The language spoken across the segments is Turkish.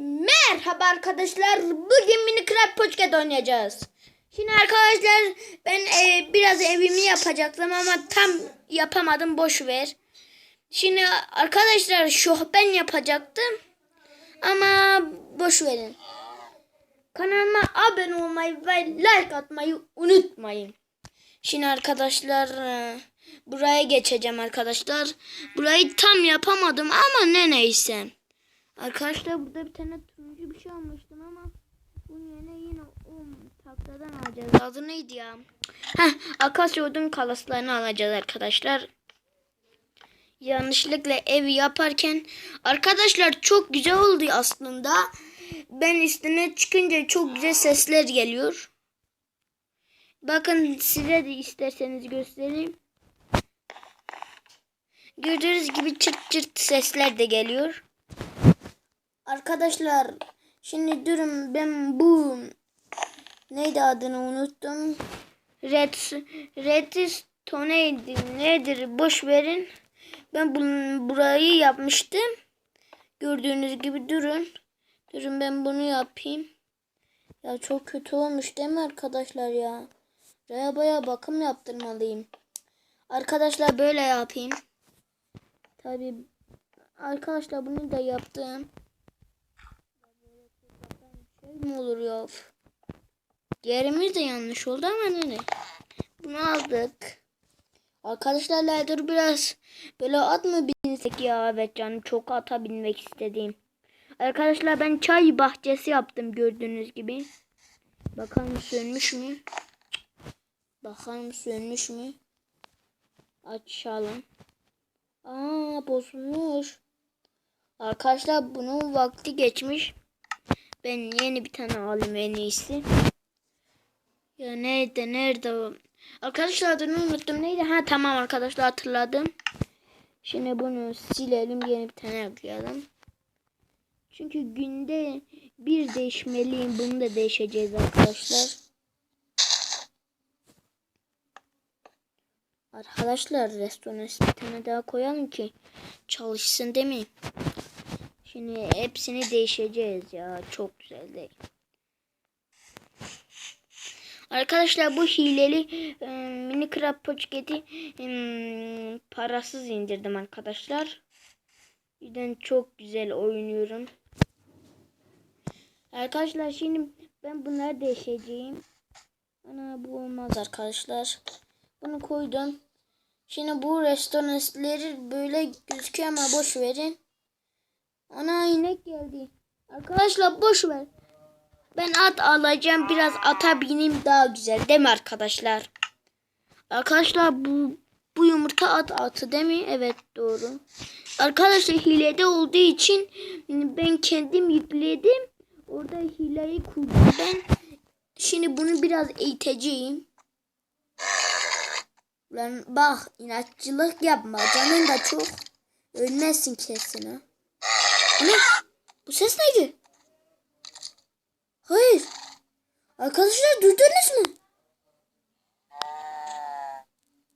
Merhaba arkadaşlar. Bugün Minecraft Pocket oynayacağız. Şimdi arkadaşlar ben e, biraz evimi yapacaktım ama tam yapamadım. Boş ver. Şimdi arkadaşlar şohben yapacaktım. Ama boş verin. Kanalıma abone olmayı ve like atmayı unutmayın. Şimdi arkadaşlar e, buraya geçeceğim arkadaşlar. Burayı tam yapamadım ama ne neyse. Arkadaşlar burada bir tane turuncu bir şey almıştım ama bunun yerine yine o tahtadan alacağız. Adı neydi ya? Heh, akasya odun kalaslarını alacağız arkadaşlar. Yanlışlıkla ev yaparken arkadaşlar çok güzel oldu aslında. Ben üstüne çıkınca çok güzel sesler geliyor. Bakın size de isterseniz göstereyim. Gördüğünüz gibi çırt çırt sesler de geliyor. Arkadaşlar şimdi durun ben bu neydi adını unuttum. Red Redstone nedir boş verin. Ben bunu, burayı yapmıştım. Gördüğünüz gibi durun. Durun ben bunu yapayım. Ya çok kötü olmuş değil mi arkadaşlar ya? Buraya baya bakım yaptırmalıyım. Arkadaşlar böyle yapayım. Tabi arkadaşlar bunu da yaptım. Şey mi olur ya? Yerimiz de yanlış oldu ama ne? Bunu aldık. Arkadaşlar dur biraz böyle at mı binsek ya? Evet canım çok ata binmek istediğim. Arkadaşlar ben çay bahçesi yaptım gördüğünüz gibi. Bakalım sönmüş mü? Bakalım sönmüş mü? Açalım. Aa bozulmuş. Arkadaşlar bunun vakti geçmiş. Ben yeni bir tane alayım en iyisi. Ya nerede nerede o? Arkadaşlar adını unuttum. Neydi? Ha tamam arkadaşlar hatırladım. Şimdi bunu silelim. Yeni bir tane ekleyelim. Çünkü günde bir değişmeliyim. Bunu da değişeceğiz arkadaşlar. Arkadaşlar restorana bir tane daha koyalım ki çalışsın değil mi? Şimdi hepsini değişeceğiz ya. Çok güzel değil. Arkadaşlar bu hileli e, Minecraft Pocket'i e, parasız indirdim arkadaşlar. Yüzden çok güzel oynuyorum. Arkadaşlar şimdi ben bunları değişeceğim. Ana bu olmaz arkadaşlar. Bunu koydum. Şimdi bu restoranları böyle gözüküyor ama boş verin. Ana inek geldi. Arkadaşlar boş ver. Ben at alacağım. Biraz ata bineyim daha güzel değil mi arkadaşlar? Arkadaşlar bu bu yumurta at atı değil mi? Evet doğru. Arkadaşlar hilede olduğu için ben kendim yükledim. Orada hileyi kurdum ben. Şimdi bunu biraz eğiteceğim. Lan bak inatçılık yapma. Canın da çok. Ölmezsin kesin ha. Ana bu ses neydi? Hayır. Arkadaşlar duydunuz mu?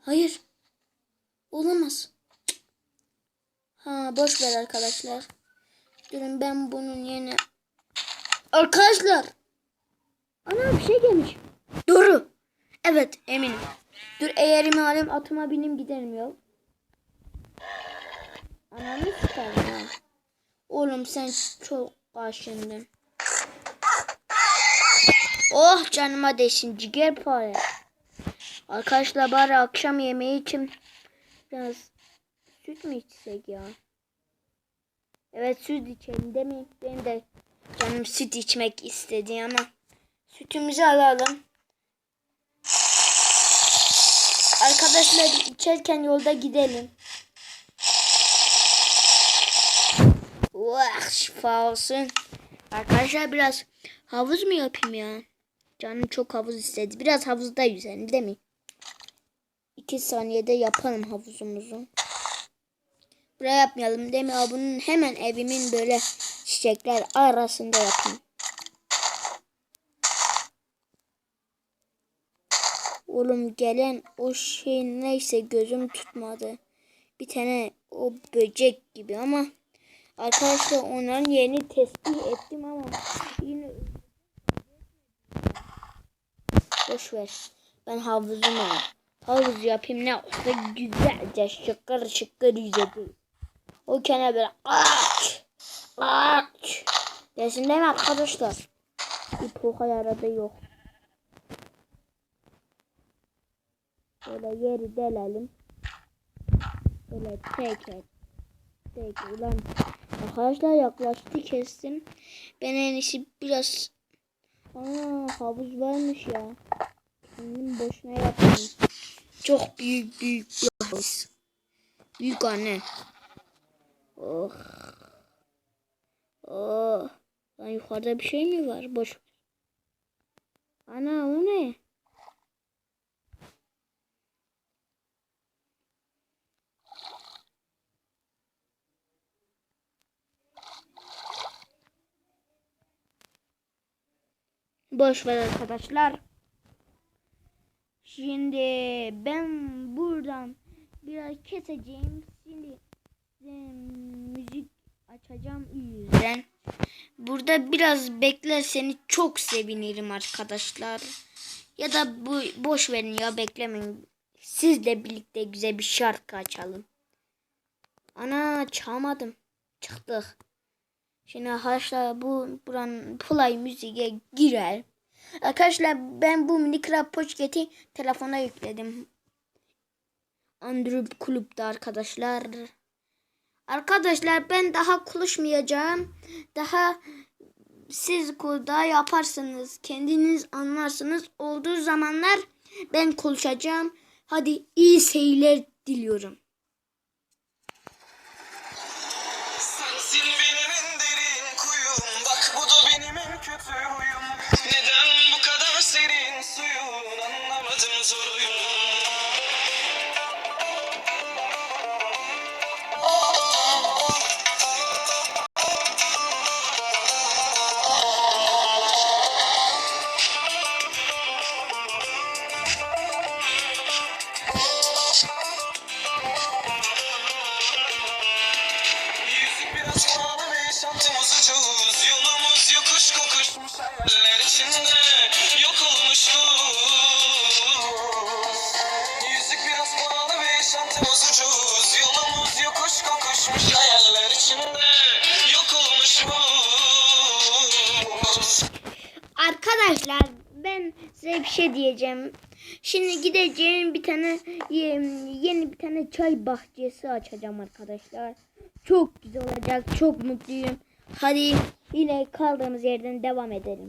Hayır. Olamaz. Ha boş ver arkadaşlar. Durun ben bunun yerine... Arkadaşlar. Ana bir şey gelmiş. Doğru. Evet eminim. Dur eğerimi alayım atıma bineyim giderim ya. Ananı sıkarım ha. Oğlum sen çok kaşındın. Oh canıma değsin ciger para. Arkadaşlar bari akşam yemeği için biraz süt mü içsek ya? Evet süt içelim mi? Benim de canım süt içmek istedi ama sütümüzü alalım. Arkadaşlar içerken yolda gidelim. Vah şifa olsun. Arkadaşlar biraz havuz mu yapayım ya? Canım çok havuz istedi. Biraz havuzda yüzelim değil mi? İki saniyede yapalım havuzumuzu. Buraya yapmayalım değil mi? Bunun hemen evimin böyle çiçekler arasında yapayım. Oğlum gelen o şey neyse gözüm tutmadı. Bir tane o böcek gibi ama Arkadaşlar onların yerini tespit ettim ama yine boş ver. Ben havuzumu havuz yapayım ne olsa güzelce şıkır şıkır yüzeceğim. O kenara böyle aç aç desin değil mi arkadaşlar? Bir poka arada yok. Böyle yeri delelim. Böyle teker teker ulan arkadaşlar yaklaştı kestim. Ben en biraz Aa havuz varmış ya. Kendim boşuna yaptım. Çok büyük büyük havuz. Büyük anne. Oh. Oh. Lan yukarıda bir şey mi var? Boş. Ana o ne? Boş ver arkadaşlar. Şimdi ben buradan biraz keseceğim. Şimdi müzik açacağım yüzden. Burada biraz beklerseniz çok sevinirim arkadaşlar. Ya da bu boş verin ya beklemeyin. Sizle birlikte güzel bir şarkı açalım. Ana çalmadım. Çıktık. Şimdi arkadaşlar bu buranın play müziğe girer. Arkadaşlar ben bu Minecraft Pocket'i telefona yükledim. Android kulüpte arkadaşlar. Arkadaşlar ben daha konuşmayacağım. Daha siz daha yaparsınız. Kendiniz anlarsınız. Olduğu zamanlar ben konuşacağım. Hadi iyi seyirler diliyorum. Arkadaşlar ben size bir şey diyeceğim. Şimdi gideceğim bir tane ye- yeni bir tane çay bahçesi açacağım arkadaşlar. Çok güzel olacak. Çok mutluyum. Hadi yine kaldığımız yerden devam edelim.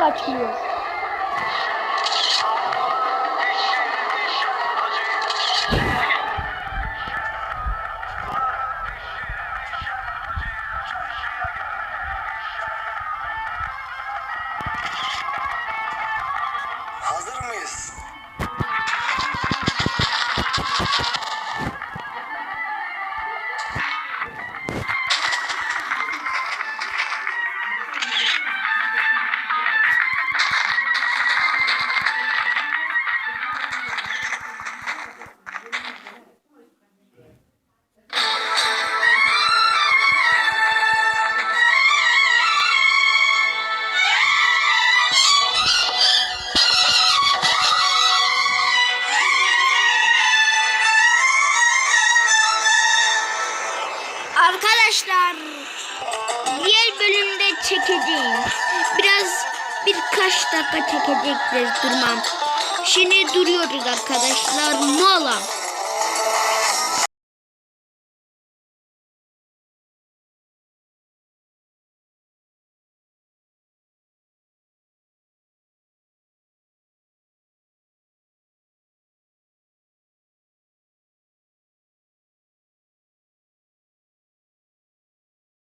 bekliyor. Hazır mıyız? Arkadaşlar diğer bölümde çekeceğiz. Biraz birkaç dakika çekecektir durmam. Şimdi duruyoruz arkadaşlar. Mola.